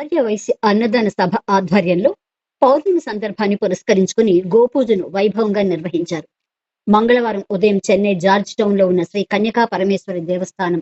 ఆర్య వైశ్య అన్నదాన సభ ఆధ్వర్యంలో పౌర్ణమి సందర్భాన్ని పురస్కరించుకుని గోపూజను వైభవంగా నిర్వహించారు. మంగళవారం ఉదయం చెన్నై జార్జ్ టౌన్లో ఉన్న శ్రీ కన్యకా పరమేశ్వరి దేవస్థానం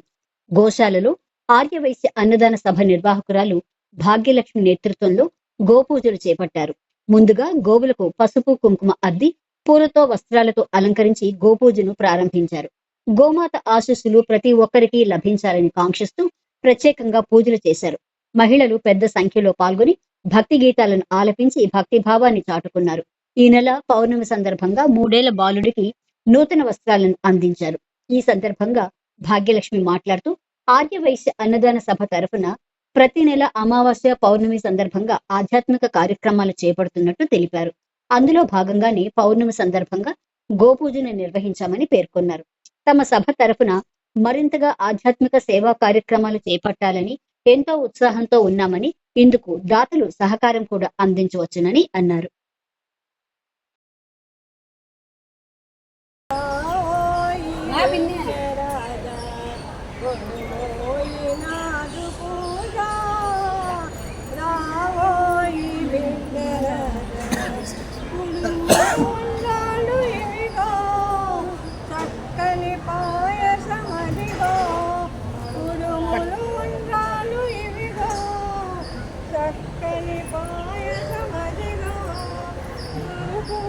గోశాలలో ఆర్య వైశ్య అన్నదాన సభ నిర్వాహకురాలు భాగ్యలక్ష్మి నేతృత్వంలో గోపూజలు చేపట్టారు. ముందుగా గోవులకు పసుపు కుంకుమ అద్ది పూలతో వస్త్రాలతో అలంకరించి గోపూజను ప్రారంభించారు. గోమాత ఆశీస్సులు ప్రతి ఒక్కరికి లభించాలని కాంక్షిస్తూ ప్రత్యేకంగా పూజలు చేశారు. మహిళలు పెద్ద సంఖ్యలో పాల్గొని భక్తి గీతాలను ఆలపించి భక్తి భావాన్ని చాటుకున్నారు. ఈ నెల పౌర్ణమి సందర్భంగా మూడేళ్ళ బాలుడికి నూతన వస్త్రాలను అందించారు. ఈ సందర్భంగా భాగ్యలక్ష్మి మాట్లాడుతూ ఆర్య వైశ్య అన్నదాన సభ తరఫున ప్రతి నెల అమావాస్య పౌర్ణమి సందర్భంగా ఆధ్యాత్మిక కార్యక్రమాలు చేపడుతున్నట్టు తెలిపారు. అందులో భాగంగానే పౌర్ణమి సందర్భంగా గోపూజను నిర్వహించామని పేర్కొన్నారు. తమ సభ తరఫున మరింతగా ఆధ్యాత్మిక సేవా కార్యక్రమాలు చేపట్టాలని ఎంతో ఉత్సాహంతో ఉన్నామని ఇందుకు దాతలు సహకారం కూడా అందించవచ్చునని అన్నారు. చక్కని పాయ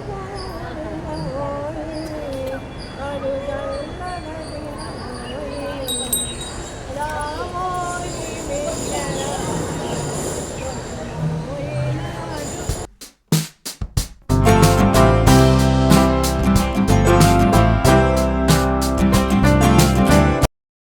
Bye.